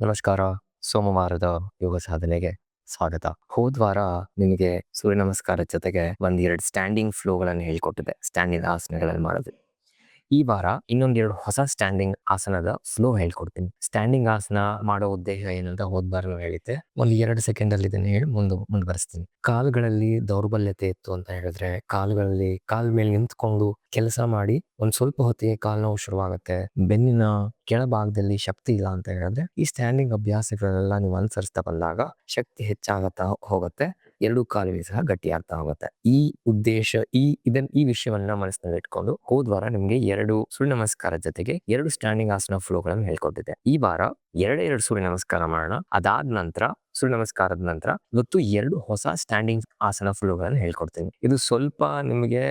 ನಮಸ್ಕಾರ. ಸೋಮವಾರದ ಯೋಗ ಸಾಧನೆಗೆ ಸ್ವಾಗತ. ಹೋದ್ವಾರ ನಿಮಗೆ ಸೂರ್ಯ ನಮಸ್ಕಾರ ಜೊತೆಗೆ ಒಂದ್ ಎರಡು ಸ್ಟ್ಯಾಂಡಿಂಗ್ ಫ್ಲೋಗಳನ್ನು ಹೇಳ್ಕೊಟ್ಟಿದೆ ಸ್ಟ್ಯಾಂಡಿಂಗ್ ಆಸನಗಳಲ್ಲಿ ಮಾಡೋದು. ಈ ವಾರ ಇನ್ನೊಂದೆರಡು ಹೊಸ ಸ್ಟ್ಯಾಂಡಿಂಗ್ ಆಸನದ ಫ್ಲೋ ಹೇಳ್ಕೊಡ್ತೀನಿ. ಸ್ಟ್ಯಾಂಡಿಂಗ್ ಆಸನ ಮಾಡೋ ಉದ್ದೇಶ ಏನಂತ ಹೋದ್ ಬಾರ ಹೇಳಿದ್ದೆ. ಒಂದು ಎರಡು ಸೆಕೆಂಡ್ ಅಲ್ಲಿ ಇದನ್ನ ಹೇಳಿ ಮುಂದೆ ಮುಂದುವರಿಸ್ತೀನಿ ಕಾಲುಗಳಲ್ಲಿ ದೌರ್ಬಲ್ಯತೆ ಇತ್ತು ಅಂತ ಹೇಳಿದ್ರೆ ಕಾಲುಗಳಲ್ಲಿ ಕಾಲ್ ಮೇಲೆ ನಿಂತ್ಕೊಂಡು ಕೆಲಸ ಮಾಡಿ ಒಂದ್ ಸ್ವಲ್ಪ ಹೊತ್ತಿಗೆ ಕಾಲ್ ನೋವು ಶುರುವಾಗುತ್ತೆ. ಬೆನ್ನಿನ ಕೆಳಭಾಗದಲ್ಲಿ ಶಕ್ತಿ ಇಲ್ಲ ಅಂತ ಹೇಳಿದ್ರೆ ಈ ಸ್ಟ್ಯಾಂಡಿಂಗ್ ಅಭ್ಯಾಸಗಳನ್ನೆಲ್ಲ ನೀವು ಅನುಸರಿಸ್ತಾ ಬಂದಾಗ ಶಕ್ತಿ ಹೆಚ್ಚಾಗತ್ತಾ ಹೋಗುತ್ತೆ. ಎರಡು ಕಾಲುವೆ ಸಹ ಗಟ್ಟಿ ಹೋಗುತ್ತೆ. ಈ ಉದ್ದೇಶ, ಈ ಇದನ್, ಈ ವಿಷಯವನ್ನ ಮನಸ್ಸಿನಲ್ಲಿ ಇಟ್ಕೊಂಡು ಹೋದ್ವಾರ ನಿಮ್ಗೆ ಎರಡು ಸೂರ್ಯ ನಮಸ್ಕಾರ ಜೊತೆಗೆ ಎರಡು ಸ್ಟ್ಯಾಂಡಿಂಗ್ ಆಸನ ಫ್ಲೋಗಳನ್ನು ಹೇಳ್ಕೊಟ್ಟಿದೆ ಈ ವಾರ ಎರಡೇ ಎರಡು ಸೂರ್ಯ ನಮಸ್ಕಾರ ಮಾಡೋಣ. ಅದಾದ ನಂತರ ಸೂರ್ಯ ನಮಸ್ಕಾರದ ನಂತರ ಇವತ್ತು ಎರಡು ಹೊಸ ಸ್ಟ್ಯಾಂಡಿಂಗ್ ಆಸನ ಫ್ಲೋಗಳನ್ನು ಹೇಳ್ಕೊಡ್ತೀನಿ. ಇದು ಸ್ವಲ್ಪ ನಿಮಗೆ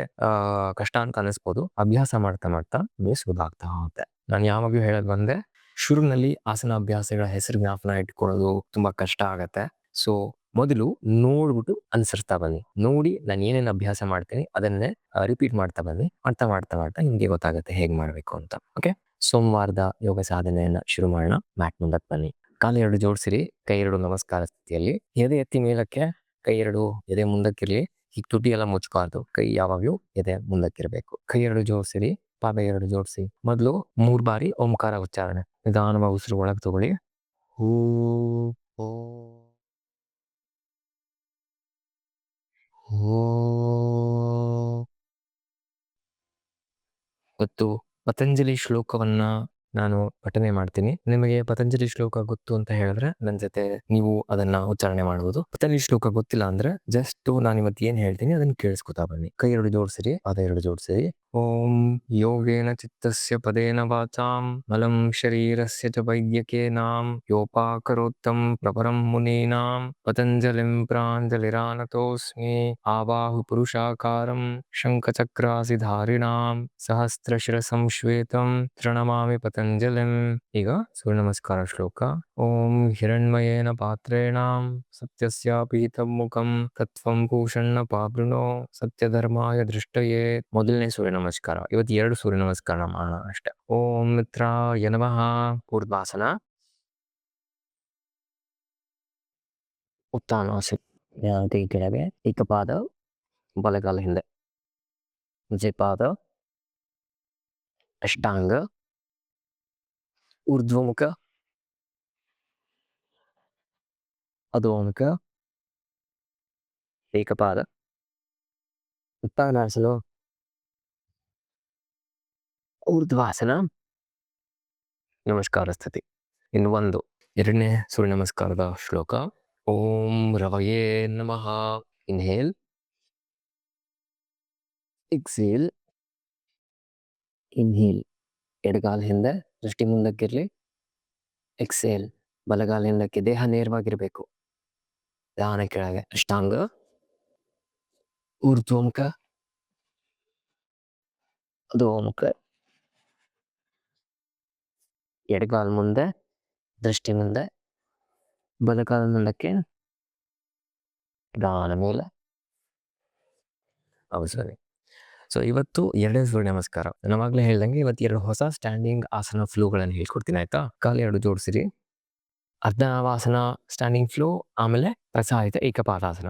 ಕಷ್ಟ ಅಂತ ಅನಿಸ್ಬೋದು ಅಭ್ಯಾಸ ಮಾಡ್ತಾ ಮಾಡ್ತಾ ನಿಮಗೆ ಸುಲಭ ಆಗ್ತಾ ಹೋಗುತ್ತೆ. ನಾನು ಯಾವಾಗಲೂ ಹೇಳೋದು ಬಂದೆ ಶುರುನಲ್ಲಿ ಆಸನ ಅಭ್ಯಾಸಗಳ ಹೆಸರು ಜ್ಞಾಪನ ಇಟ್ಕೊಳ್ಳೋದು ತುಂಬಾ ಕಷ್ಟ ಆಗತ್ತೆ. ಸೊ ಮೊದಲು ನೋಡ್ಬಿಟ್ಟು ಅನ್ಸರ್ಸ್ತಾ ಬನ್ನಿ. ನೋಡಿ ನಾನು ಏನೇನು ಅಭ್ಯಾಸ ಮಾಡ್ತೀನಿ, ಅದನ್ನೇ ರಿಪೀಟ್ ಮಾಡ್ತಾ ಬನ್ನಿ. ಮಾಡ್ತಾ ಮಾಡ್ತಾ ಮಾಡ್ತಾ ನಿಮ್ಗೆ ಗೊತ್ತಾಗುತ್ತೆ ಹೇಗೆ ಮಾಡಬೇಕು ಅಂತ. ಓಕೆ ಸೋಮವಾರದ ಯೋಗ ಸಾಧನೆಯನ್ನ ಶುರು ಮಾಡೋಣ. ಮ್ಯಾಟ್ ಮುಂದಕ್ಕೆ ಬನ್ನಿ. ಕಾಲು ಎರಡು ಜೋಡಿಸಿರಿ. ಕೈ ಎರಡು ನಮಸ್ಕಾರ ಸ್ಥಿತಿಯಲ್ಲಿ. ಎದೆ ಎತ್ತಿ ಮೇಲಕ್ಕೆ, ಕೈ ಎರಡು ಎದೆ ಮುಂದಕ್ಕಿರಲಿ. ಈಗ ತುಟಿ ಎಲ್ಲ ಮುಚ್ಬಾರ್ದು ಕೈ ಯಾವಾಗ್ಲೂ ಎದೆ ಮುಂದಕ್ಕಿರಬೇಕು. ಕೈ ಎರಡು ಜೋಡಿಸಿರಿ. ಪಾದ ಎರಡು ಜೋಡಿಸಿ. ಮೊದಲು ಮೂರು ಬಾರಿ ಓಂಕಾರ ಉಚ್ಚಾರಣೆ. ನಿಧಾನವಾಗಿ ಉಸಿರು ಒಳಗೆ ತಗೊಳ್ಳಿ. ಹೂ, ಓ. ಓ. ಮತ್ತು ಪತಂಜಲಿ ಶ್ಲೋಕವನ್ನ ನಾನು ಪಠನೆ ಮಾಡ್ತೀನಿ. ನಿಮಗೆ ಪತಂಜಲಿ ಶ್ಲೋಕ ಗೊತ್ತು ಅಂತ ಹೇಳಿದ್ರೆ ನನ್ನ ಜೊತೆ ನೀವು ಅದನ್ನ ಉಚ್ಚಾರಣೆ ಮಾಡಬಹುದು ಪತಂಜಲಿ ಶ್ಲೋಕ ಗೊತ್ತಿಲ್ಲ ಅಂದ್ರೆ ಜಸ್ಟ್ ನಾನು ಇವತ್ತು ಏನ್ ಹೇಳ್ತೀನಿ ಅದನ್ನ ಕೇಳಿಸ್ಕೊತಾ ಬನ್ನಿ. ಕೈ ಎರಡು ಜೋಡಿಸಿರಿ ಅದ ಎರಡು ಜೋಡಿಸಿರಿ. ಓಂ ಯೋಗೇನ ಚಿತ್ತಸ್ಯ ಪದೇನ ವಾಚಾಂ ಮಲಂ ಶರೀರಸ್ಯ ಚ ವೈದ್ಯಕೇನಾಂ ಯೋಪಾಕರೋತ್ತಂ ಪ್ರಪರಂ ಮುನೀನಾಂ ಪತಂಜಲಿಂ ಪ್ರಾಂಜಲಿರಾನತೋಸ್ಮಿ ಆವಾಹು ಪುರುಷಾಕಾರಂ ಶಂಖಚಕ್ರಾಸಿಧಾರಿಣಾಂ ಸಹಸ್ರಶಿರಸಂ ಶ್ವೇತಂ ಪ್ರಣಮಾಮಿ ಪತಂಜಲಿಂ ಈಗ ಸೂರ್ಯ ನಮಸ್ಕಾರ ಶ್ಲೋಕ ಓಂ ಹಿರಣ್ಮಯೇನ ಪಾತ್ರೇಣಾಂ ಸತ್ಯಸ್ಯಾಪೀತಂ ಮುಖಂ ತತ್ವಂ ಭೂಷಣ್ಣ ಪಾವೃಣೋ ಸತ್ಯಧರ್ಮಾಯ ದೃಷ್ಟಯೇ ಮೊದಲನೇ ಸೂರ್ಯ ನಮಸ್ಕಾರ. ಇವತ್ತು ಎರಡು ಸೂರ್ಯ ನಮಸ್ಕಾರ ಮಾಡೋಣ ಅಷ್ಟೆ. ಓಂ ಮಿತ್ರ ಯನವಹ ಪೂರ್ವಾಸನ. ಉತ್ತಾನಾಸನ ಕೈ ಕೆಳಗೆ. ಏಕಪಾದ. ಬಲಗಾಲ ಹಿಂದೆ. ಪಾದ ಅಷ್ಟಾಂಗ. ಊರ್ಧ್ವಮುಖ. ಅಧೋಮುಖ. ಏಕಪಾದ. ಉತ್ತಾನಾಸನ ಊರ್ಧ್ವಾಸನ ನಮಸ್ಕಾರ ಸ್ಥಿತಿ. ಇನ್ನು ಒಂದು ಎರಡನೇ ಸೂರ್ಯ ನಮಸ್ಕಾರದ ಶ್ಲೋಕ. ಓಂ ರವಯೇ ನಮಃ. ಇನ್ಹೇಲ್. ಎಕ್ಸೇಲ್. ಇನ್ಹೇಲ್. ಎಡಗಾಲ ಹಿಂದೆ ದೃಷ್ಟಿ ಮುಂದಕ್ಕಿರಲಿ. ಎಕ್ಸೇಲ್. ಬಲಗಾಲ ಹಿಂದಕ್ಕೆ ದೇಹ ನೇರವಾಗಿರ್ಬೇಕು. ದಾನ ಕೆಳಗೆ ಅಷ್ಟಾಂಗ. ಊರ್ಧ್ವಮುಖ ಅಧೋಮುಖ ಎಡಗಾಲ ಮುಂದೆ, ದೃಷ್ಟಿ ಮುಂದೆ, ಬಲಗಾಲ ಮುಂದಕ್ಕೆ ದಾನ ಮೇಲೆ. ಅವಸರಿ ಸೊ ಇವತ್ತು ಎರಡನೇ ಸೂರ್ಯ ನಮಸ್ಕಾರ. ನಾವಾಗಲೇ ಹೇಳ್ದಂಗೆ ಇವತ್ತು ಎರಡು ಹೊಸ ಸ್ಟ್ಯಾಂಡಿಂಗ್ ಆಸನ ಫ್ಲೋಗಳನ್ನು ಹೇಳ್ಕೊಡ್ತೀನಿ, ಆಯ್ತಾ? ಕಾಲು ಎರಡು ಜೋಡಿಸಿರಿ. ಅರ್ಧನವಾಸನ ಸ್ಟ್ಯಾಂಡಿಂಗ್ ಫ್ಲೋ ಆಮೇಲೆ ಪ್ರಸಾರಿತ ಏಕಪಾದಾಸನ.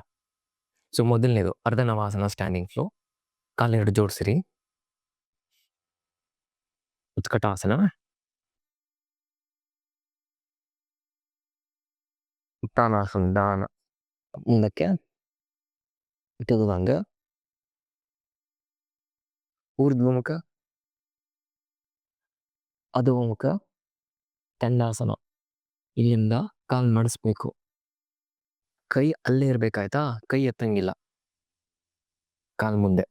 ಸೊ ಮೊದಲನೇದು ಅರ್ಧನವಾಸನ ಸ್ಟ್ಯಾಂಡಿಂಗ್ ಫ್ಲೋ ಕಾಲೆರಡು ಜೋಡಿಸಿರಿ. ಉತ್ಕಟಾಸನ. ಉತ್ತಾನಾಸನ ಸಂಧಾನ ಮುಂದಕ್ಕೆ ಮುಖ ಊರ್ಧ್ವಮುಖ ಅಧೋಮುಖ ತಂಡಾಸನ ಇಲ್ಲಿಂದ ಕಾಲ್ ಮಾಡಿಸ್ಬೇಕು ಕೈ ಅಲ್ಲೇ ಇರ್ಬೇಕಾಯ್ತಾ ಕೈ ಎತ್ತಂಗಿಲ್ಲ ಕಾಲ್ ಮುಂದೆ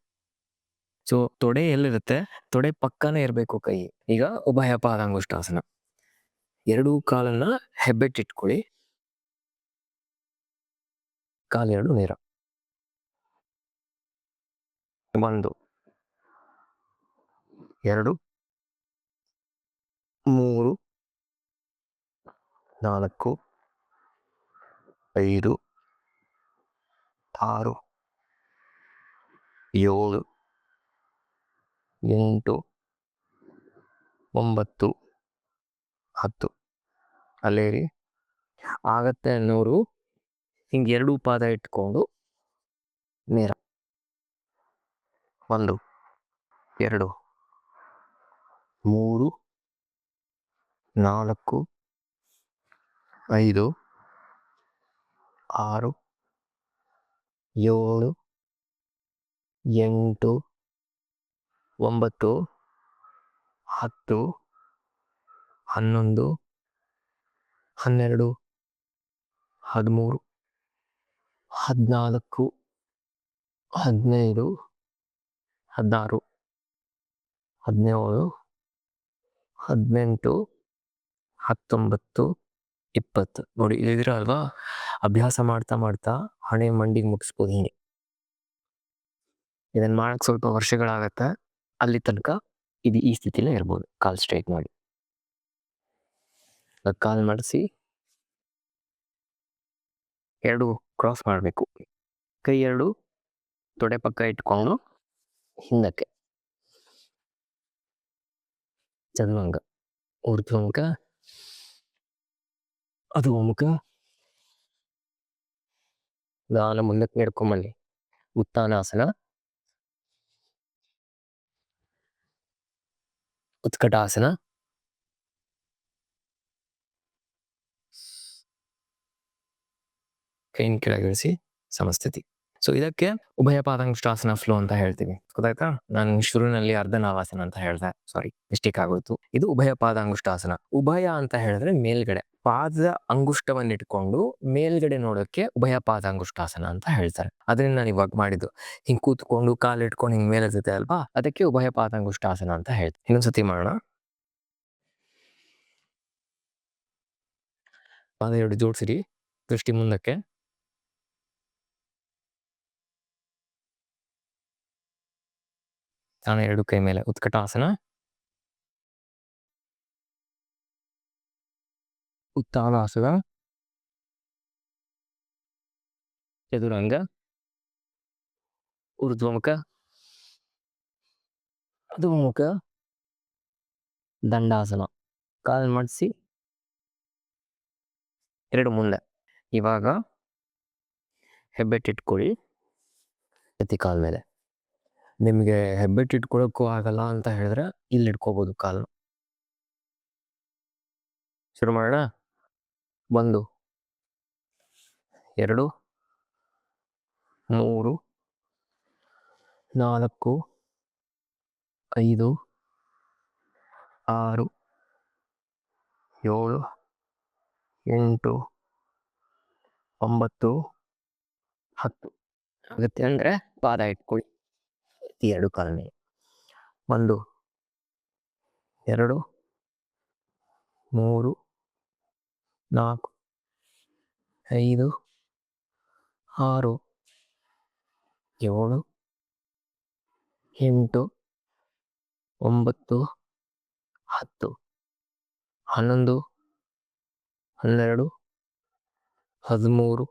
ಸೊ ತೊಡೆ ಎಲ್ಲಿರುತ್ತೆ ತೊಡೆ ಪಕ್ಕನೇ ಇರಬೇಕು ಕೈ ಈಗ ಉಭಯ ಪಾದಾಂಗುಷ್ಟಾಸನ ಎರಡೂ ಕಾಲನ್ನ ಹೆಬ್ಬೆಟ್ಟಿಟ್ಕೊಳ್ಳಿ ಕಾಲೆರಡು ನೇರ. ಒಂದು. ಎರಡು. ಮೂರು. ನಾಲ್ಕು. ಐದು. ಆರು. ಏಳು. ಎಂಟು. ಒಂಬತ್ತು. ಹತ್ತು. ಅಲ್ಲೇರಿ? ಆಗತ್ತೆ ಅನ್ನೋರು ಹಿಂಗೆ ಎರಡು ಪಾದ ಇಟ್ಕೊಂಡು ನೇರ ಒಂದು ಎರಡು ಮೂರು ನಾಲ್ಕು ಐದು ಆರು ಏಳು ಎಂಟು ಒಂಬತ್ತು ಹತ್ತು ಹನ್ನೊಂದು ಹನ್ನೆರಡು ಹದಿಮೂರು ಹದಿನಾಲ್ಕು, ಹದಿನೈದು, ಹದಿನಾರು, ಹದಿನೇಳು, ಹದಿನೆಂಟು, ಹತ್ತೊಂಬತ್ತು, ಇಪ್ಪತ್ತು. ನೋಡಿ ಇಲ್ಲಿದ್ರೆ ಅಲ್ವಾ? ಅಭ್ಯಾಸ ಮಾಡ್ತಾ ಮಾಡ್ತಾ ಹಣೆ ಮಂಡಿಗೆ ಮುಗಿಸ್ಬೋದು ಹಿಂಗೆ. ಇದನ್ನ ಮಾಡಕ್ ಸ್ವಲ್ಪ ವರ್ಷಗಳಾಗತ್ತೆ. ಅಲ್ಲಿ ತನಕ ಇದು ಈ ಸ್ಥಿತಿಲೇ ಇರ್ಬೋದು. ಕಾಲ್ ಸ್ಟ್ರೈಟ್ ಮಾಡಿ. ಕಾಲ್ ಮಾಡಿಸಿ ಎರಡು ಕ್ರಾಸ್ ಮಾಡಬೇಕು. ಕೈ ಎರಡು ತೊಡೆ ಪಕ್ಕ ಇಟ್ಕೊಂಡು ಹಿಂದಕ್ಕೆ. ಚದುರಂಗ ಊರ್ಧ್ವಮುಖ ಅದು ಮುಖ ದಾನ ಮುಂದಕ್ಕೆ ನಡ್ಕೊಂಬಲ್ಲಿ, ಉತ್ತಾನಾಸನ, ಉತ್ಕಟಾಸನ. ಕೈನ ಕೆಳಗಿಳಿಸಿ ಸಮಸ್ಥಿತಿ. ಸೊ ಇದಕ್ಕೆ ಉಭಯ ಪಾದಾಂಗುಷ್ಟಾಸನ ಫ್ಲೋ ಅಂತ ಹೇಳ್ತೀವಿ. ಗೊತ್ತಾಯ್ತಾ? ನಾನು ಶುರುವಿನಲ್ಲಿ ಅರ್ಧ ನಾವಾಸನ ಅಂತ ಹೇಳ್ದೆ. ಸಾರಿ ಮಿಸ್ಟೇಕ್ ಆಗೋಯ್ತು. ಇದು ಉಭಯ ಪಾದಾಂಗುಷ್ಟಾಸನ ಉಭಯ ಅಂತ ಹೇಳಿದ್ರೆ ಮೇಲ್ಗಡೆ. ಪಾದದ ಅಂಗುಷ್ಟವನ್ನಿಟ್ಕೊಂಡು ಮೇಲ್ಗಡೆ ನೋಡೋಕೆ ಉಭಯ ಪಾದಾಂಗುಷ್ಟಾಸನ ಅಂತ ಹೇಳ್ತಾರೆ. ಅದನ್ನ ನಾನು ಇವಾಗ ಮಾಡಿದ್ದು. ಹಿಂಗ್ ಕೂತ್ಕೊಂಡು ಕಾಲಿಟ್ಕೊಂಡು ಹಿಂಗ್ ಮೇಲೆ ಇರ್ತೈತೆ ಅಲ್ವಾ? ಅದಕ್ಕೆ ಉಭಯ ಪಾದಾಂಗುಷ್ಟಾಸನ ಅಂತ ಹೇಳ್ತೀವಿ ಇನ್ನೊಂದ್ಸತಿ ಮಾಡೋಣ. ಪಾದ ಎರಡು ಜೋಡಿಸಿರಿ. ದೃಷ್ಟಿ ಮುಂದಕ್ಕೆ. ತಾನ ಎರಡು ಕೈ ಮೇಲೆ ಉತ್ಕಟಾಸನ ಉತ್ತಾನಾಸನ ಚದುರಂಗ ಊರ್ಧ್ವಮುಖ ಅಧೋಮುಖ ದಂಡಾಸನ ಕಾಲ್ ಮಾಡಿಸಿ ಎರಡು ಮುಂದೆ ಇವಾಗ ಹೆಬ್ಬೆಟ್ಟಿಟ್ಕೊಳ್ಳಿ ಪ್ರತಿ ಕಾಲ್ ಮೇಲೆ ನಿಮಗೆ ಹೆಬ್ಬೆಟ್ ಇಟ್ಕೊಳ್ಳೋಕ್ಕೂ ಆಗಲ್ಲ ಅಂತ ಹೇಳಿದ್ರೆ ಇಲ್ಲಿ ಇಟ್ಕೋಬೋದು ಕಾಲು. ಶುರು ಮಾಡೋಣ? ಒಂದು, ಎರಡು, ಮೂರು, ನಾಲ್ಕು, ಐದು, ಆರು, ಏಳು, ಎಂಟು, ಒಂಬತ್ತು, ಹತ್ತು. ಆಗುತ್ತೆ ಅಂದರೆ ಪಾದ ಇಟ್ಕೊಳ್ಳಿ. ಈ ಎರಡು ಕಾಲನೇ ಒಂದು, ಎರಡು, ಮೂರು, ನಾಲ್ಕು, ಐದು, ಆರು, ಏಳು, ಎಂಟು, ಒಂಬತ್ತು, ಹತ್ತು, ಹನ್ನೊಂದು, ಹನ್ನೆರಡು, ಹದಿಮೂರು,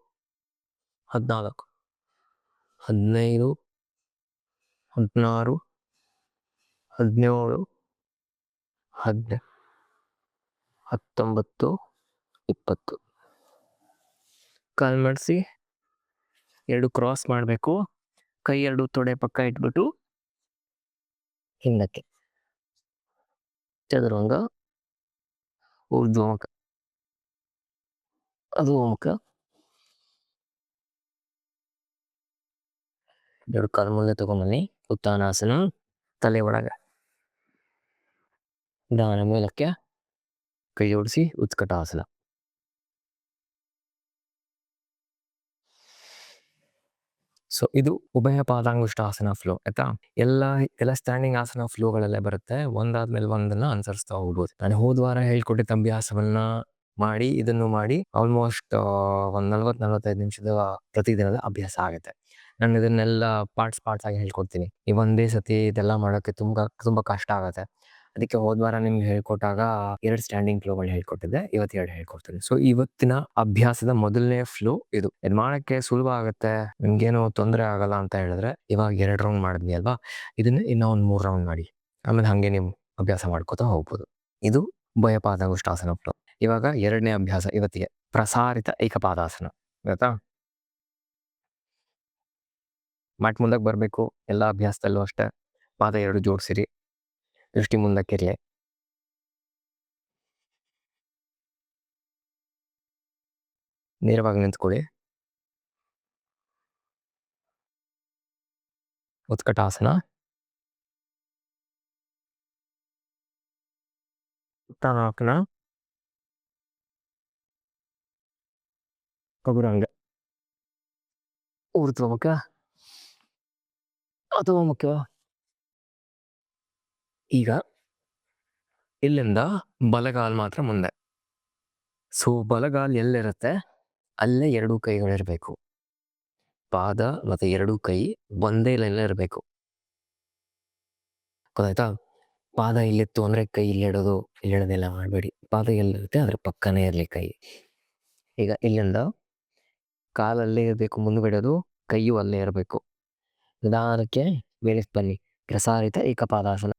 ಹದಿನಾಲ್ಕು, ಹದಿನೈದು ಹದಿನಾರು, ಹದಿನೇಳು, ಹದಿನೆ, ಹತ್ತೊಂಬತ್ತು, ಇಪ್ಪತ್ತು. ಕಾಲ್ ಮಾಡಿಸಿ. ಎರಡು ಕ್ರಾಸ್ ಮಾಡಬೇಕು. ಕೈ ಎರಡು ತೊಡೆ ಪಕ್ಕ ಇಟ್ಬಿಟ್ಟು. ಹಿಂದಕ್ಕೆ. ಚದುರಂಗ ಊರ್ಧ್ವಮುಖ ಅದು ಮುಖ ಎರಡು ಕಾಲು ಮುಂದೆ ತಗೊಂಬನ್ನಿ ಉತ್ತಾನಾಸನ ತಲೆ ಒಳಗ ದಾನ ಮೇಲಕ್ಕೆ ಕೈ ಜೋಡಿಸಿ ಉತ್ಕಟಾಸನ ಸೊ ಇದು ಉಭಯ ಪಾದಾಂಗುಷ್ಟಾಸನ ಫ್ಲೋ ಆಯ್ತಾ? ಎಲ್ಲ ಎಲ್ಲ ಸ್ಟ್ಯಾಂಡಿಂಗ್ ಆಸನ ಫ್ಲೋಗಳಲ್ಲೇ ಬರುತ್ತೆ. ಒಂದಾದ್ಮೇಲೆ ಒಂದನ್ನ ಅನುಸರಿಸ್ತಾ ಹೋಗ್ಬೋದು. ನಾನು ಹೋದ ವಾರ ಹೇಳ್ಕೊಟ್ಟಿದ್ದ ಅಭ್ಯಾಸವನ್ನ ಮಾಡಿ, ಇದನ್ನು ಮಾಡಿ ಆಲ್ಮೋಸ್ಟ್ ಒಂದ್ ನಲ್ವತ್ ನಲ್ವತ್ತೈದು ನಿಮಿಷದ ಪ್ರತಿದಿನದ ಅಭ್ಯಾಸ ಆಗುತ್ತೆ. ನಾನು ಇದನ್ನೆಲ್ಲ ಪಾರ್ಟ್ಸ್ ಪಾರ್ಟ್ಸ್ ಆಗಿ ಹೇಳ್ಕೊಡ್ತೀನಿ. ಈ ಒಂದೇ ಸತಿ ಇದೆಲ್ಲ ಮಾಡೋಕ್ಕೆ ತುಂಬ ತುಂಬ ಕಷ್ಟ ಆಗುತ್ತೆ. ಅದಕ್ಕೆ ಹೋದ ವಾರ ನಿಮ್ಗೆ ಹೇಳ್ಕೊಟ್ಟಾಗ ಎರಡು ಸ್ಟ್ಯಾಂಡಿಂಗ್ ಫ್ಲೋಗಳು ಹೇಳ್ಕೊಟ್ಟಿದ್ದೆ. ಇವತ್ತು ಎರಡು ಹೇಳ್ಕೊಡ್ತೀನಿ. ಸೊ ಇವತ್ತಿನ ಅಭ್ಯಾಸದ ಮೊದಲನೇ ಫ್ಲೋ ಇದು. ಇದು ಮಾಡೋಕ್ಕೆ ಸುಲಭ ಆಗುತ್ತೆ, ನಿಮ್ಗೇನು ತೊಂದರೆ ಆಗಲ್ಲ ಅಂತ ಹೇಳಿದ್ರೆ ಇವಾಗ ಎರಡು ರೌಂಡ್ ಮಾಡಿದ್ನಿ ಅಲ್ವಾ? ಇದನ್ನ ಇನ್ನೂ ಒಂದು ಮೂರು ರೌಂಡ್ ಮಾಡಿ. ಆಮೇಲೆ ಹಾಗೆ ನೀವು ಅಭ್ಯಾಸ ಮಾಡ್ಕೋತಾ ಹೋಗ್ಬೋದು. ಇದು ಭಯಪಾದಾಗುಷ್ಟಾಸನ ಫ್ಲೋ ಇವಾಗ ಎರಡನೇ ಅಭ್ಯಾಸ ಇವತ್ತಿಗೆ. ಪ್ರಸಾರಿತ ಏಕಪಾದಾಸನ. ಆಯ್ತಾ ಮ್ಯಾಟ್ ಮುಂದಕ್ಕೆ ಬರಬೇಕು ಎಲ್ಲ ಅಭ್ಯಾಸದಲ್ಲೂ ಅಷ್ಟೇ ಪಾದ ಎರಡು ಜೋಡಿಸಿರಿ ದೃಷ್ಟಿ ಮುಂದಕ್ಕಿರಲಿ ನೇರವಾಗಿ ನಿಂತ್ಕೊಳ್ಳಿ. ಉತ್ಕಟಾಸನ. ಉತ್ತಾನಾಸನ ಕಗುರಂಗ ಊರ್ಧ್ವಮುಖ ಅಥವಾ ಮುಖ್ಯ. ಈಗ ಇಲ್ಲಿಂದ ಬಲಗಾಲ್ ಮಾತ್ರ ಮುಂದೆ. ಸೊ ಬಲಗಾಲ್ ಎಲ್ಲಿರುತ್ತೆ? ಅಲ್ಲೇ ಎರಡೂ ಕೈಗಳಿರಬೇಕು. ಪಾದ ಮತ್ತು ಎರಡೂ ಕೈ ಒಂದೇ ಲೈನ್ ಇರಬೇಕು. ಗೊತ್ತಾಯ್ತಾ? ಪಾದ ಇಲ್ಲಿತ್ತು ಅಂದ್ರೆ ಕೈ ಇಲ್ಲಿ ಇಡೋದು, ಇಲ್ಲಿ ಇಡೋದೆಲ್ಲ ಮಾಡಬೇಡಿ. ಪಾದ ಎಲ್ಲಿರುತ್ತೆ ಅದ್ರ ಪಕ್ಕನೇ ಇರಲಿ ಕೈ. ಈಗ ಇಲ್ಲಿಂದ ಕಾಲಲ್ಲೇ ಇರಬೇಕು ಮುಂದ್ಗಡೆದು ಕೈಯು ಅಲ್ಲೇ ಇರಬೇಕು. ನಿಧಾನಕ್ಕೆ ಬೇರೆ ಬನ್ನಿ ಪ್ರಸಾರಿತ ಏಕಪಾದಾಸನ.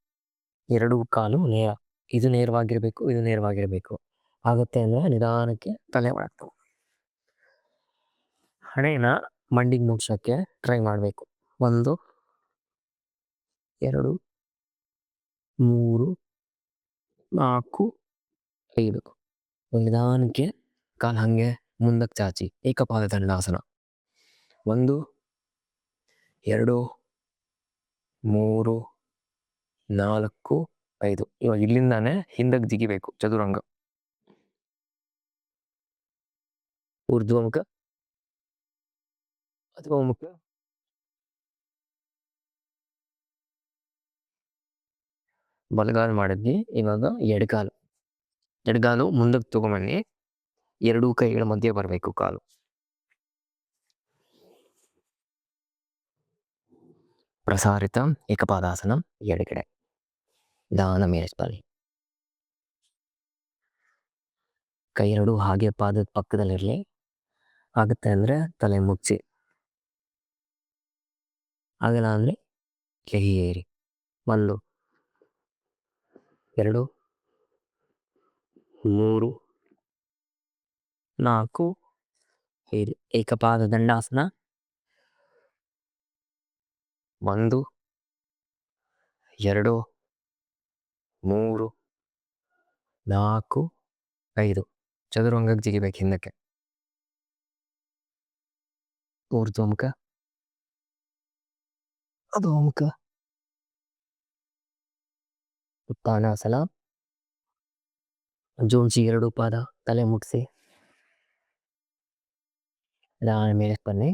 ಎರಡು ಕಾಲು ನೇರ. ಇದು ನೇರವಾಗಿರಬೇಕು ಇದು ನೇರವಾಗಿರಬೇಕು. ಆಗುತ್ತೆ ಅಂದರೆ ನಿಧಾನಕ್ಕೆ ತಲೆ ಒಳಗ್ತವೆ. ಹಣೆನ ಮಂಡಿಗೆ ಮುಗಿಸೋಕ್ಕೆ ಟ್ರೈ ಮಾಡಬೇಕು. ಒಂದು, ಎರಡು, ಮೂರು, ನಾಲ್ಕು, ಐದು. ನಿಧಾನಕ್ಕೆ ಕಾಲು ಹಾಗೆ ಮುಂದಕ್ಕೆ ಚಾಚಿ. ಏಕಪಾದ ದಂಡಾಸನ. ಒಂದು ಎರಡು, ಮೂರು, ನಾಲ್ಕು, ಐದು. ಇವಾಗ ಇಲ್ಲಿಂದಾನೆ ಹಿಂದಕ್ಕೆ ಜಿಗಿಬೇಕು, ಚದುರಂಗ. ಊರ್ಧ್ವಮುಖ? ಅಥವಾ ಮುಖ? ಬಲಗಾಲು ಮಾಡಿದ್ವಿ ಇವಾಗ ಎಡಗಾಲು. ಎಡಗಾಲು ಮುಂದಕ್ಕೆ ತಗೊಂಬನ್ನಿ. ಎರಡೂ ಕೈಗಳ ಮಧ್ಯೆ ಬರಬೇಕು ಕಾಲು. ಪ್ರಸಾರಿತ ಏಕಪಾದಾಸನ ಎಡಗಡೆ ದಾನ ಮೇಲಿಸ್ಬಾಲಿ ಕೈ ಎರಡು ಹಾಗೆ ಪಾದದ ಪಕ್ಕದಲ್ಲಿರಲಿ ಆಗುತ್ತೆ ಅಂದರೆ ತಲೆ ಮುಚ್ಚಿ ಆಗಲ್ಲ ಅಂದರೆ ಕೆಹಿ ಏರಿ ಒಂದು ಎರಡು ಮೂರು ನಾಲ್ಕು ಐದು ಏಕಪಾದ ದಂಡಾಸನ ಒಂದು, ಎರಡು, ಮೂರು, ನಾಲ್ಕು, ಐದು. ಚದುರಂಗಕ್ಕೆ ಜಿಗಿಬೇಕು ಹಿಂದಕ್ಕೆ. ಊರ್ದು ಅಮುಕ ಅದು ಅಮುಕ ಉತ್ತಾನ ಸಲ. ಜೋಡಿಸಿ ಎರಡು ಪಾದ. ತಲೆ ಮುಟ್ಸಿ ಮೇಲೆ ಬನ್ನಿ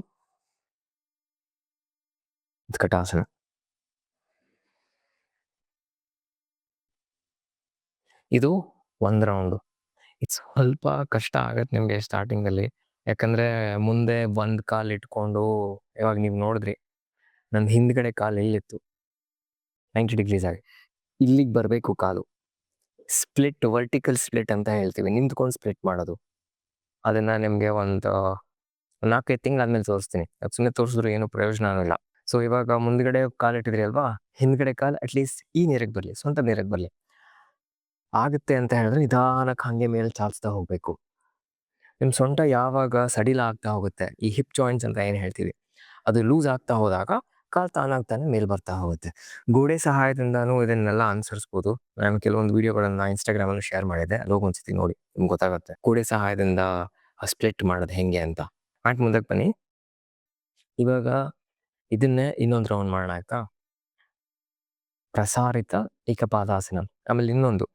ಉತ್ಕಟಾಸನ ಇದು ಒಂದು ರೌಂಡು ಇದು ಸ್ವಲ್ಪ ಕಷ್ಟ ಆಗತ್ತೆ ನಿಮಗೆ ಸ್ಟಾರ್ಟಿಂಗಲ್ಲಿ ಯಾಕಂದ್ರೆ ಮುಂದೆ ಒಂದು ಕಾಲು ಇಟ್ಕೊಂಡು ಇವಾಗ ನೀವು ನೋಡಿದ್ರಿ ನನ್ನ ಹಿಂದ್ಗಡೆ ಕಾಲು ಎಲ್ಲಿತ್ತು? ನೈಂಟಿ ಡಿಗ್ರೀಸ್ ಆಗಿ. ಇಲ್ಲಿಗೆ ಬರಬೇಕು ಕಾಲು. ಸ್ಪ್ಲಿಟ್ ವರ್ಟಿಕಲ್ ಸ್ಪ್ಲಿಟ್ ಅಂತ ಹೇಳ್ತೀವಿ. ನಿಂತ್ಕೊಂಡು ಸ್ಪ್ಲಿಟ್ ಮಾಡೋದು. ಅದನ್ನು ನಿಮಗೆ ಒಂದು, ನಾಲ್ಕೈದು ತಿಂಗಳಾದ್ಮೇಲೆ ತೋರಿಸ್ತೀನಿ. ಅದು ಸುಮ್ಮನೆ ತೋರಿಸಿದ್ರು ಏನು ಪ್ರಯೋಜನ ಇಲ್ಲ. ಸೊ ಇವಾಗ ಮುಂದ್ಗಡೆ ಕಾಲು ಇಟ್ಟಿದ್ರಿ ಅಲ್ವಾ? ಹಿಂದ್ಗಡೆ ಕಾಲು ಅಟ್ಲೀಸ್ಟ್ ಈ ನೀರಿಗೆ ಬರಲಿ, ಸ್ವಂತ ನೀರಿಗೆ ಬರಲಿ. ಆಗುತ್ತೆ ಅಂತ ಹೇಳಿದ್ರೆ ನಿಧಾನಕ್ಕೆ ಹಾಗೆ ಮೇಲೆ ಚಾಲಿಸ್ತಾ ಹೋಗಬೇಕು. ನಿಮ್ಮ ಸೊಂಟ ಯಾವಾಗ ಸಡಿಲ ಆಗ್ತಾ ಹೋಗುತ್ತೆ, ಈ ಹಿಪ್ ಜಾಯಿಂಟ್ಸ್ ಅಂತ ಏನು ಹೇಳ್ತೀವಿ ಅದು ಲೂಸ್ ಆಗ್ತಾ ಹೋದಾಗ ಕಾಲ್ ತಾನಾಗ್ತಾನೆ ಮೇಲೆ ಬರ್ತಾ ಹೋಗುತ್ತೆ. ಗೋಡೆ ಸಹಾಯದಿಂದನೂ ಇದನ್ನೆಲ್ಲ ಅನುಸರಿಸ್ಬೋದು. ನಾನು ಕೆಲವೊಂದು ವಿಡಿಯೋಗಳನ್ನ ಇನ್ಸ್ಟಾಗ್ರಾಮಲ್ಲಿ ಶೇರ್ ಮಾಡಿದ್ದೆ. ಅಲ್ಲಿ ಹೋಗಿ ನೋಡಿ, ನಿಮ್ಗೆ ಗೊತ್ತಾಗುತ್ತೆ. ಗೋಡೆ ಸಹಾಯದಿಂದ ಸ್ಪ್ಲಿಟ್ ಮಾಡೋದು ಹೆಂಗೆ ಅಂತ. ಆಟ್ ಮುಂದಕ್ಕೆ ಬನ್ನಿ. ಇವಾಗ ಇದನ್ನೇ ಇನ್ನೊಂದು ರೌಂಡ್ ಮಾಡೋಣ ಆಯ್ತಾ? ಪ್ರಸಾರಿತ ಏಕಪಾದಾಸನ ಆಮೇಲೆ ಇನ್ನೊಂದು.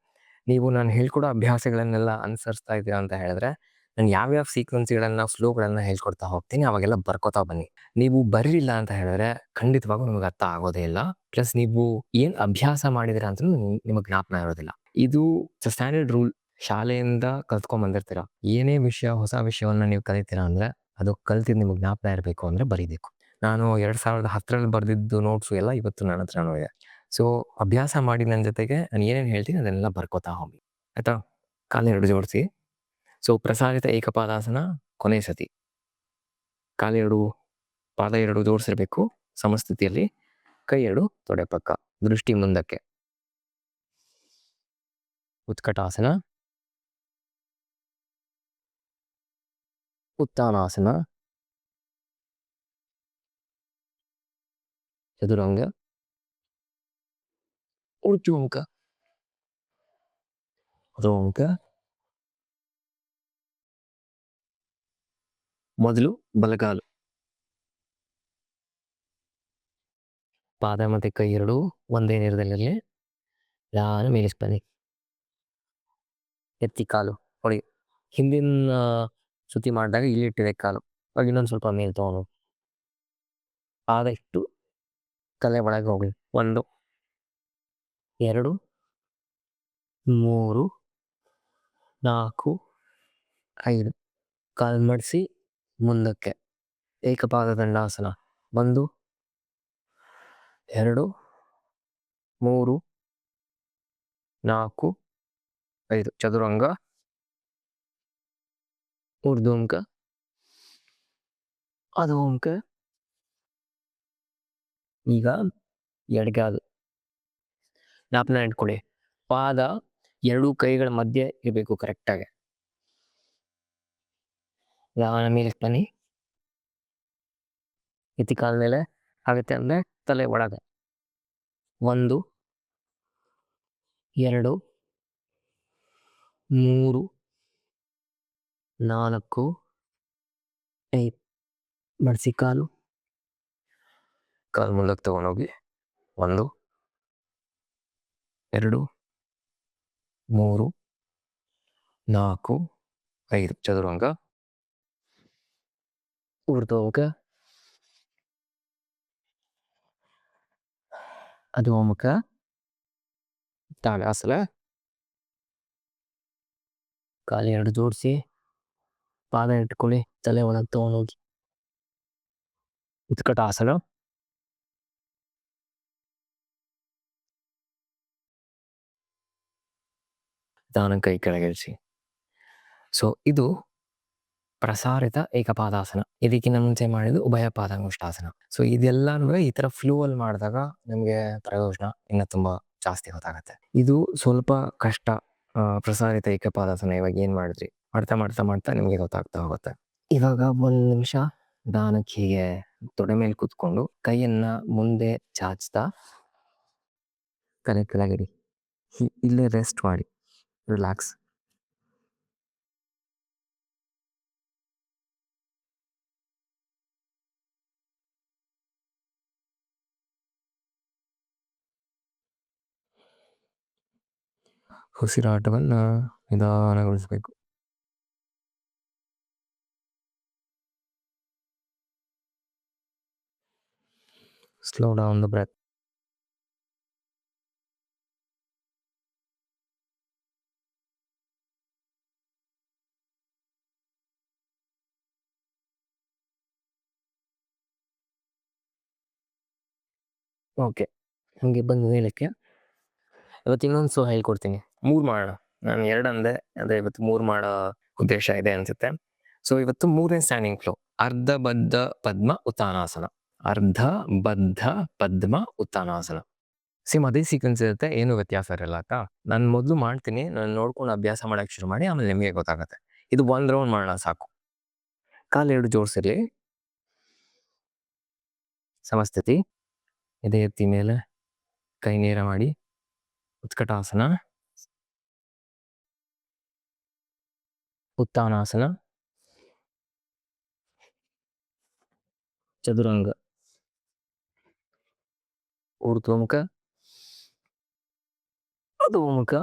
ನೀವು ನಾನು ಹೇಳ್ಕೊಡೋ ಅಭ್ಯಾಸಗಳನ್ನೆಲ್ಲ ಅನುಸರಿಸ್ತಾ ಇದ್ದೀರಾ ಅಂತ ಹೇಳಿದ್ರೆ, ನಾನು ಯಾವ್ಯಾವ ಸೀಕ್ವೆನ್ಸ್ಗಳನ್ನ ಫ್ಲೋಗಳನ್ನ ಹೇಳ್ಕೊಡ್ತಾ ಹೋಗ್ತೀನಿ, ಅವಾಗೆಲ್ಲ ಬರ್ಕೋತಾ ಬನ್ನಿ. ನೀವು ಬರೀಲಿಲ್ಲ ಅಂತ ಹೇಳಿದ್ರೆ ಖಂಡಿತವಾಗೂ ನಿಮಗೆ ಅರ್ಥ ಆಗೋದೇ ಇಲ್ಲ. ಪ್ಲಸ್ ನೀವು ಏನ್ ಅಭ್ಯಾಸ ಮಾಡಿದಿರ ಅಂತ ನಿಮಗೆ ಜ್ಞಾಪನ ಇರೋದಿಲ್ಲ. ಇದು ಸ್ಟ್ಯಾಂಡರ್ಡ್ ರೂಲ್ ಶಾಲೆಯಿಂದ ಕಲ್ತ್ಕೊಂಡ್ ಬಂದಿರ್ತೀರಾ. ಏನೇ ವಿಷಯ, ಹೊಸ ವಿಷಯವನ್ನ ನೀವು ಕಲಿತೀರಾ ಅಂದ್ರೆ, ಅದು ಕಲ್ತಿದ್ದು ನಿಮಗೆ ಜ್ಞಾಪನ ಇರಬೇಕು ಅಂದ್ರೆ ಬರೀಬೇಕು. ನಾನು ಎರಡು ಸಾವಿರದ ಹತ್ತರಲ್ಲಿ ಬರೆದಿದ್ದು ನೋಟ್ಸು ಎಲ್ಲ ಇವತ್ತು ನನ್ನ ಹತ್ರನೂ ಇದೆ ಸೊ ಅಭ್ಯಾಸ ಮಾಡಿ ನನ್ನ ಜೊತೆಗೆ ನಾನು ಏನೇನು ಹೇಳ್ತೀನಿ ಅದನ್ನೆಲ್ಲ ಬರ್ಕೋತಾ ಹೋಗಿ. ಆಯ್ತಾ? ಕಾಲೆರಡು ಜೋಡಿಸಿ. ಸೊ ಪ್ರಸಾರಿತ ಏಕಪಾದಾಸನ ಕೊನೆ ಸತಿ. ಕಾಲೆರಡು ಪಾದ ಎರಡು ಜೋಡಿಸಿರ್ಬೇಕು. ಸಮಸ್ಥಿತಿಯಲ್ಲಿ ಕೈ ಎರಡು ತೊಡೆ ಪಕ್ಕ. ದೃಷ್ಟಿ ಮುಂದಕ್ಕೆ. ಉತ್ಕಟಾಸನ. ಉತ್ತಾನಾಸನ. ಚದುರಂಗ ಅದು ಹೋಮ್ಕ ಮೊದಲು ಬಲಗಾಲು ಪಾದ ಮತ್ತೆ ಕೈ ಎರಡು ಒಂದೇ ನೇರದಲ್ಲಿರಲಿ ನಾನು ಮೇಲಿಸ್ ಬನ್ನಿ ಎತ್ತಿ ಕಾಲು ಹೊಡಿ ಹಿಂದಿನ ಸುತ್ತಿ ಮಾಡಿದಾಗ ಇಲ್ಲಿ ಇಟ್ಟಿದೆ ಕಾಲು ಇವಾಗ ಇನ್ನೊಂದು ಸ್ವಲ್ಪ ಮೇಲೆ ತಗೊಂಡು ಆದಷ್ಟು ತಲೆ ಒಳಗೆ ಹೋಗಿ ಒಂದು, ಎರಡು, ಮೂರು, ನಾಲ್ಕು, ಐದು. ಕಾಲು ಮಡಿಸಿ ಮುಂದಕ್ಕೆ. ಏಕಪಾದ ದಂಡಾಸನ ಒಂದು, ಎರಡು, ಮೂರು, ನಾಲ್ಕು, ಐದು. ಚದುರಂಗ. ಊರ್ಧ್ವಂಕ. ಅಧೋಮುಖ ಈಗ ಎಡಗಾಲು. ಜ್ಞಾಪನ ಇಟ್ಕೊಳ್ಳಿ ಪಾದ ಎರಡು ಕೈಗಳ ಮಧ್ಯೆ ಇರಬೇಕು ಕರೆಕ್ಟಾಗಿ ಲಾವಣ ಮೇಲೆ ಬನ್ನಿ. ಎತ್ತಿ ಕಾಲ ಮೇಲೆ. ಆಗುತ್ತೆ ಅಂದರೆ ತಲೆ ಒಳಗೆ. ಒಂದು, ಎರಡು, ಮೂರು, ನಾಲ್ಕು, ಐದು. ಬಡಿಸಿ ಕಾಲು. ಕಾಲು ಮುಂದಕ್ಕೆ ತಗೊಂಡೋಗಿ ಒಂದು ಎರಡು ಮೂರು ನಾಲ್ಕು ಐದು ಚದುರಂಗ ಊರ್ಧ್ವಮುಖ ಅಧೋಮುಖ ತಾಳಾಸಲ ಕಾಲು ಎರಡು ಜೋಡಿಸಿ ಪಾದ ಇಟ್ಕೊಳ್ಳಿ ತಲೆ ಒಳಗೆ ತಗೊಂಡೋಗಿ ಉತ್ಕಟಾಸನ ದಾನ ಕೈ ಕೆಳಗಿಳಿಸಿ ಸೊ ಇದು ಪ್ರಸಾರಿತ ಏಕಪಾದಾಸನ. ಇದಕ್ಕಿಂತ ಮುಂಚೆ ಮಾಡಿದ್ದು ಉಭಯ ಪಾದಾಂಗುಷ್ಟಾಸನ. ಸೊ ಇದೆಲ್ಲನೂ ಈ ತರ ಫ್ಲೂ ಅಲ್ಲಿ ಮಾಡಿದಾಗ ನಮಗೆ ಪ್ರಯೋಜನ ಇನ್ನ ತುಂಬಾ ಜಾಸ್ತಿ ಹೊತ್ತಾಗತ್ತೆ. ಇದು ಸ್ವಲ್ಪ ಕಷ್ಟ ಪ್ರಸಾರಿತ ಏಕಪಾದಾಸನ. ಇವಾಗ ಏನ್ ಮಾಡಿದ್ರಿ? ಮಾಡ್ತಾ ಮಾಡ್ತಾ ಮಾಡ್ತಾ ನಿಮಗೆ ಗೊತ್ತಾಗ್ತಾ ಹೋಗುತ್ತೆ. ಇವಾಗ ಒಂದ್ ನಿಮಿಷ ದಾನಕ್ಕೆ ಹೀಗೆ ತೊಡೆ ಮೇಲೆ ಕೂತ್ಕೊಂಡು ಕೈಯನ್ನ ಮುಂದೆ ಚಾಚ್ತಾ ತಲೆ ಕೆಳಗಿಡಿ. ಇಲ್ಲೇ ರೆಸ್ಟ್ ಮಾಡಿ. Relax ಉಸಿರಾಟವನ್ನ ನಿಧಾನಗೊಳಿಸಬೇಕು slow down the breath okay. ಹಂಗೆ ಬಂದು ಹೇಳಕ್ಕೆ. ಇವತ್ತು ಇನ್ನೊಂದು ಸೊ ಹೇಳ್ಕೊಡ್ತೀನಿ. ಮೂರು ಮಾಡೋಣ ನಾನು ಎರಡು ಅಂದೆ. ಅದೇ ಇವತ್ತು ಮೂರು ಮಾಡೋ ಉದ್ದೇಶ ಇದೆ ಅನ್ಸುತ್ತೆ. ಸೊ ಇವತ್ತು ಮೂರನೇ ಸ್ಟ್ಯಾಂಡಿಂಗ್ ಫ್ಲೋ ಅರ್ಧ ಬದ್ಧ ಪದ್ಮ ಉತ್ತಾನಾಸನ. ಅರ್ಧ ಬದ್ಧ ಪದ್ಮ ಉತ್ತಾನಾಸನ. ಸೇಮ್ ಅದೇ ಸೀಕ್ವೆನ್ಸ್ ಇರುತ್ತೆ. ಏನು ವ್ಯತ್ಯಾಸ ಇರಲ್ಲ ಅಕ್ಕ. ನಾನು ಮೊದಲು ಮಾಡ್ತೀನಿ. ನಾನು ನೋಡ್ಕೊಂಡು ಅಭ್ಯಾಸ ಮಾಡಕ್ಕೆ ಶುರು ಮಾಡಿ, ಆಮೇಲೆ ನಿಮಗೆ ಗೊತ್ತಾಗುತ್ತೆ. ಇದು ಒಂದು ರೌಂಡ್ ಮಾಡೋಣ ಸಾಕು. ಕಾಲು ಎರಡು ಜೋಡಿಸಿರಲಿ. ಸಮಸ್ಥಿತಿ. ಎದೆ ಎತ್ತಿ ಮೇಲೆ ಕೈ ನೇರ ಮಾಡಿ ಉತ್ಕಟಾಸನ, ಉತ್ತಾನಾಸನ, ಚದುರಂಗ, ಊರ್ಧ್ವಮುಖ ಅಧೋಮುಖ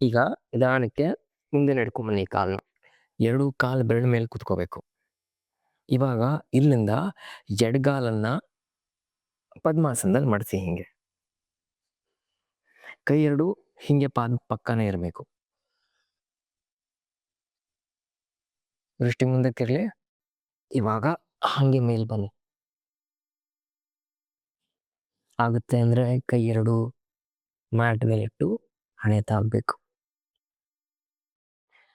ಈಗ ನಿಧಾನಕ್ಕೆ ಮುಂದೆ ನಡ್ಕೊಂಬನ್ನಿ ಕಾಲ್ನ. ಎರಡು ಕಾಲು ಬೆರಳ ಮೇಲೆ ಕುತ್ಕೋಬೇಕು. ಇವಾಗ ಇಲ್ಲಿಂದ ಎಡಗಾಲನ್ನ ಪದ್ಮಾಸನದಲ್ಲಿ ಮಡಿಸಿ ಹಿಂಗೆ. ಕೈ ಎರಡು, ಹಿಂಗೆ ಪಾದ ಪಕ್ಕನೇ ಇರಬೇಕು. ದೃಷ್ಟಿ ಮುಂದಕ್ಕಿರಲಿ ಇವಾಗ ಹಂಗೆ ಮೇಲ್ ಬನ್ನಿ. ಆಗುತ್ತೆ ಅಂದ್ರೆ ಕೈ ಎರಡು ಮ್ಯಾಟ್ ಮೇಲೆ ಇಟ್ಟು ಹಣೆ ತಾಗಬೇಕು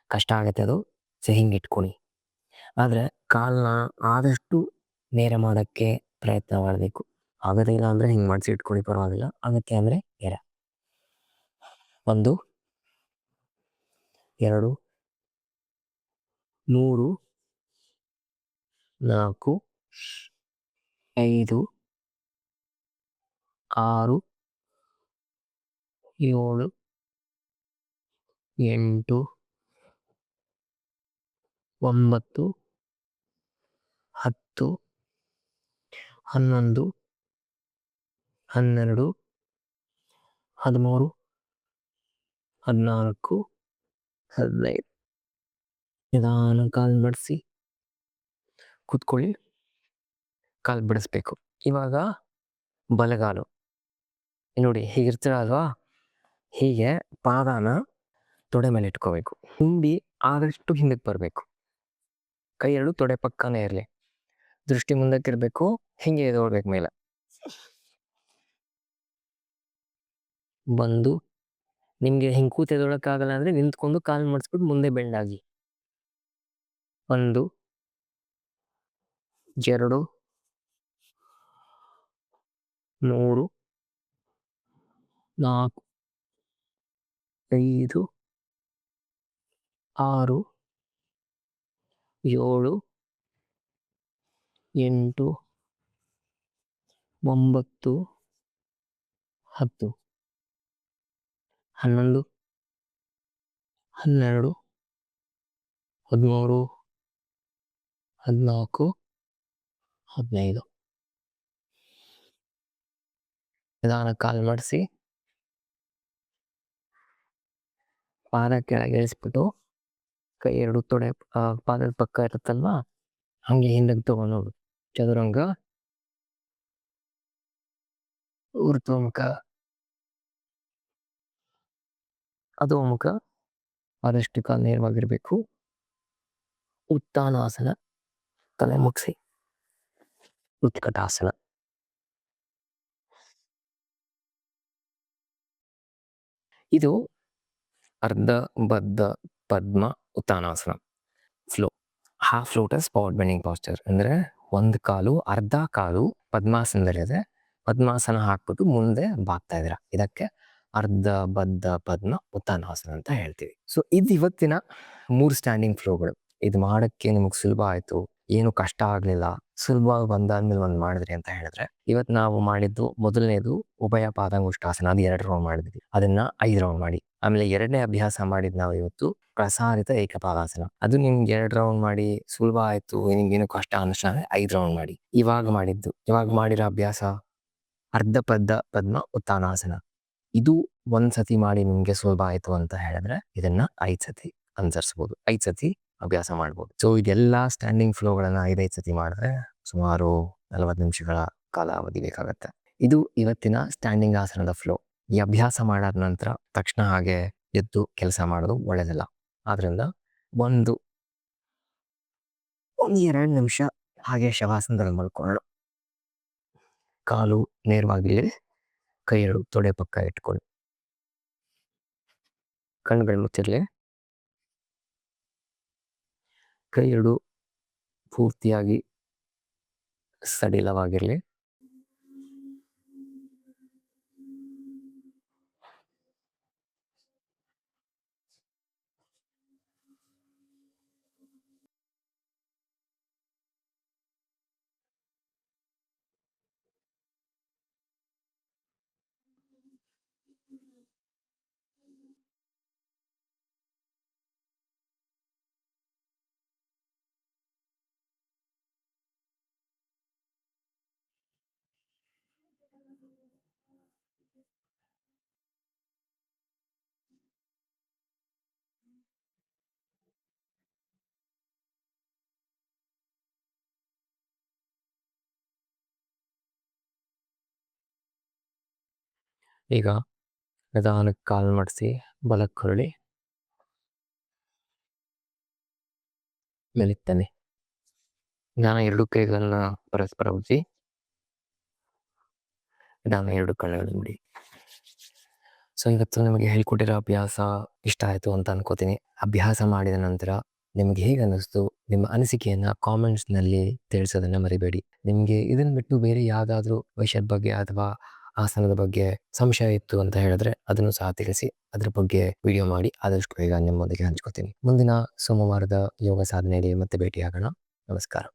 ಕಷ್ಟ ಆಗುತ್ತೆ ಅದು. ಸೊ ಹಿಂಗೆ ಇಟ್ಕೊಳ್ಳಿ ಆದರೆ ಕಾಲನ್ನ ಆದಷ್ಟು ನೇರ ಮಾಡೋಕ್ಕೆ ಪ್ರಯತ್ನ ಮಾಡಬೇಕು. ಆಗದೇ ಇಲ್ಲ ಅಂದರೆ ಹಿಂಗೆ ಮಾಡಿಸಿ ಇಟ್ಕೊಳ್ಳಿ, ಪರವಾಗಿಲ್ಲ. ಆಗತ್ತೆ ಅಂದರೆ ಎರ. ಒಂದು, ಎರಡು, ಮೂರು, ನಾಲ್ಕು, ಐದು, ಆರು, ಏಳು, ಎಂಟು, ಒಂಬತ್ತು, ಹತ್ತು, ಹನ್ನೊಂದು ಹನ್ನೆರಡು, ಹದಿಮೂರು, ಹದಿನಾಲ್ಕು, ಹದಿನೈದು. ನಿಧಾನ ಕಾಲು ಮಡಿಸಿ. ಕೂತ್ಕೊಳ್ಳಿ. ಕಾಲು ಬಿಡಿಸ್ಬೇಕು. ಇವಾಗ ಬಲಗಾಲು. ನೋಡಿ, ಹೀಗಿರ್ತೀರ ಅಲ್ವಾ? ಹೀಗೆ ಪಾದಾನ ತೊಡೆ ಮೇಲೆ ಇಟ್ಕೋಬೇಕು. ಹಿಂಡಿ ಆದಷ್ಟು ಹಿಂದಕ್ಕೆ ಬರಬೇಕು. ಕೈ ಎರಡು, ತೊಡೆ ಪಕ್ಕನೇ ಇರಲಿ. ದೃಷ್ಟಿ ಮುಂದಕ್ಕೆ ಇರಬೇಕು. ಹಿಂಗೆ ನೋಡಬೇಕು ಮೇಲೆ. ಬಂದು ನಿಮಗೆ ಹಿಂಗೆ ಕೂತ್ ಎದೊಳಕ್ಕಾಗಲ್ಲ ಅಂದರೆ ನಿಂತ್ಕೊಂಡು ಕಾಲು ಮಾಡಿಸ್ಬಿಟ್ಟು ಮುಂದೆ ಬೆಂಡಾಗಿ ಒಂದು, ಎರಡು, ಮೂರು, ನಾಲ್ಕು, ಐದು, ಆರು, ಏಳು, ಎಂಟು, ಒಂಬತ್ತು, ಹತ್ತು. ಹನ್ನೊಂದು, ಹನ್ನೆರಡು, ಹದಿಮೂರು, ಹದಿನಾಲ್ಕು, ಹದಿನೈದು. ನಿಧಾನ ಕಾಲು ಮಾಡಿಸಿ. ಪಾದ ಕೆಳಗೆ ಇಳಿಸ್ಬಿಟ್ಟು ಕೈ ಎರಡು ತೊಡೆ ಪಾದದ ಪಕ್ಕ ಇರುತ್ತಲ್ವಾ? ಹಂಗೆ ಹಿಂದಕ್ಕೆ ತಗೊಂಡು ಚದುರಂಗ ಊರ್ಧ್ವಮುಖ ಮುಖ ಆದಷ್ಟು ಕಾಲು ನೇರವಾಗಿರಬೇಕು. ಉತ್ತಾನಾಸನ ತಲೆ ಮುಗಿಸಿ ಉತ್ಕಟಾಸನ. ಇದು ಅರ್ಧ ಬದ್ಧ ಪದ್ಮ ಉತ್ತಾನಾಸನ. Flow half lotus power bending posture ಅಂದರೆ ಒಂದು ಕಾಲು, ಅರ್ಧ ಕಾಲು ಪದ್ಮಾಸನದಲ್ಲಿದೆ ಪದ್ಮಾಸನ ಹಾಕ್ಬಿಟ್ಟು ಮುಂದೆ ಬಾಗ್ತಾ ಇದ್ದೀರಾ. ಇದಕ್ಕೆ ಅರ್ಧ, ಬದ್ಧ, ಪದ್ಮ ಉತ್ತಾನಾಸನ ಅಂತ ಹೇಳ್ತೀವಿ. ಸೊ ಇದು ಇವತ್ತಿನ ಮೂರು ಸ್ಟ್ಯಾಂಡಿಂಗ್ ಫ್ಲೋಗಳು ಇದು ಮಾಡೋಕ್ಕೆ ನಿಮಗೆ ಸುಲಭ ಆಯಿತು, ಏನು ಕಷ್ಟ ಆಗಲಿಲ್ಲ ಸುಲಭವಾಗಿ ಬಂದಾದ್ಮೇಲೆ ಒಂದು ಮಾಡಿದ್ರಿ ಅಂತ ಹೇಳಿದ್ರೆ ಇವತ್ತು ನಾವು ಮಾಡಿದ್ದು ಮೊದಲನೇದು ಉಭಯ ಪಾದಂಗುಷ್ಟಾಸನ, ಅದು ಎರಡು ರೌಂಡ್ ಮಾಡಿದ್ವಿ. ಅದನ್ನ ಐದು ರೌಂಡ್ ಮಾಡಿ. ಆಮೇಲೆ ಎರಡನೇ ಅಭ್ಯಾಸ ಮಾಡಿದ್ ನಾವು ಇವತ್ತು ಪ್ರಸಾರಿತ ಏಕಪಾದಾಸನ. ಅದು ನಿಮ್ಗೆ ಎರಡು ರೌಂಡ್ ಮಾಡಿ, ಸುಲಭ ಆಯ್ತು, ನಿಮ್ಗೇನು ಕಷ್ಟ ಅನಿಸ್ತಾರೆ ಐದು ರೌಂಡ್ ಮಾಡಿ. ಇವಾಗ ಮಾಡಿದ್ದು. ಇವಾಗ ಮಾಡಿರೋ ಅಭ್ಯಾಸ ಅರ್ಧ ಪದ್ಮ ಉತ್ತಾನಾಸನ ಇದು ಒಂದ್ ಸತಿ ಮಾಡಿ ನಿಮ್ಗೆ ಸುಲಭ ಆಯಿತು ಅಂತ ಹೇಳಿದ್ರೆ ಇದನ್ನ ಐದು ಸತಿ ಅನುಸರಿಸ್ಬೋದು. ಐದ್ ಸತಿ ಅಭ್ಯಾಸ ಮಾಡ್ಬೋದು. ಸೊ ಇದೆಲ್ಲ ಸ್ಟ್ಯಾಂಡಿಂಗ್ ಫ್ಲೋಗಳನ್ನ ಐದೈದು ಸತಿ ಮಾಡಿದ್ರೆ ಸುಮಾರು ನಲವತ್ತು ನಿಮಿಷಗಳ ಕಾಲಾವಧಿ ಬೇಕಾಗತ್ತೆ. ಇದು ಇವತ್ತಿನ ಸ್ಟ್ಯಾಂಡಿಂಗ್ ಆಸನದ ಫ್ಲೋ ಈ ಅಭ್ಯಾಸ ಮಾಡಾದ ನಂತರ ತಕ್ಷಣ ಹಾಗೆ ಎದ್ದು ಕೆಲಸ ಮಾಡೋದು ಒಳ್ಳೇದಲ್ಲ. ಆದ್ರಿಂದ ಒಂದು ಒಂದು ಎರಡು ನಿಮಿಷ ಹಾಗೆ ಶವಾಸನದಲ್ಲಿ ಮಲ್ಕೊಳ್ಳೋಣ. ಕಾಲು ನೇರವಾಗಿ ಕೈ ತೊಡೆ ಪಕ್ಕ ಇಟ್ಕೊಳ್ಳಿ ಕಣ್ಗಳು ಮುಚ್ಚಿರಲಿ ಕೈ ಎರಡು ಪೂರ್ತಿಯಾಗಿ ಸಡಿಲವಾಗಿರಲಿ. ಈಗ ನಿಧಾನಕ್ಕೆ ಕಾಲ್ ಮಾಡಿಸಿ, ಬಲಕ್ಕೆ ಹೊರಳಿ. ಮೆಲಿತಾನೆ. ನಾನು ಎರಡು ಕೈಗಳನ್ನ ಪರಸ್ಪರ ಉಜ್ಜಿ. ನಾನು ಎರಡು ಕಳೆಗಳನ್ನ ಬಿಡಿ ಸೊ ಇವತ್ತು ನಿಮಗೆ ಹೇಳ್ಕೊಟ್ಟಿರೋ ಅಭ್ಯಾಸ ಇಷ್ಟ ಆಯಿತು ಅಂತ ಅನ್ಕೋತೀನಿ. ಅಭ್ಯಾಸ ಮಾಡಿದ ನಂತರ ನಿಮಗೆ ಹೇಗೆ ಅನ್ನಿಸ್ತು? ನಿಮ್ಮ ಅನಿಸಿಕೆಯನ್ನು ಕಾಮೆಂಟ್ಸ್ನಲ್ಲಿ ತಿಳಿಸೋದನ್ನು ಮರಿಬೇಡಿ. ನಿಮಗೆ ಇದನ್ನು ಬಿಟ್ಟು ಬೇರೆ ಯಾವುದಾದ್ರೂ ವಿಷಯದ ಬಗ್ಗೆ ಅಥವಾ ಆಸನದ ಬಗ್ಗೆ ಸಂಶಯ ಇತ್ತು ಅಂತ ಹೇಳಿದ್ರೆ ಅದನ್ನು ಸಹ ತಿಳಿಸಿ, ಅದ್ರ ಬಗ್ಗೆ ವಿಡಿಯೋ ಮಾಡಿ ಆದಷ್ಟು ಬೇಗ ನಿಮ್ಮೊಂದಿಗೆ ಹಂಚ್ಕೋತೀನಿ. ಮುಂದಿನ ಸೋಮವಾರದ ಯೋಗ ಸಾಧನೆಯಲ್ಲಿ ಮತ್ತೆ ಭೇಟಿಯಾಗೋಣ. ನಮಸ್ಕಾರ.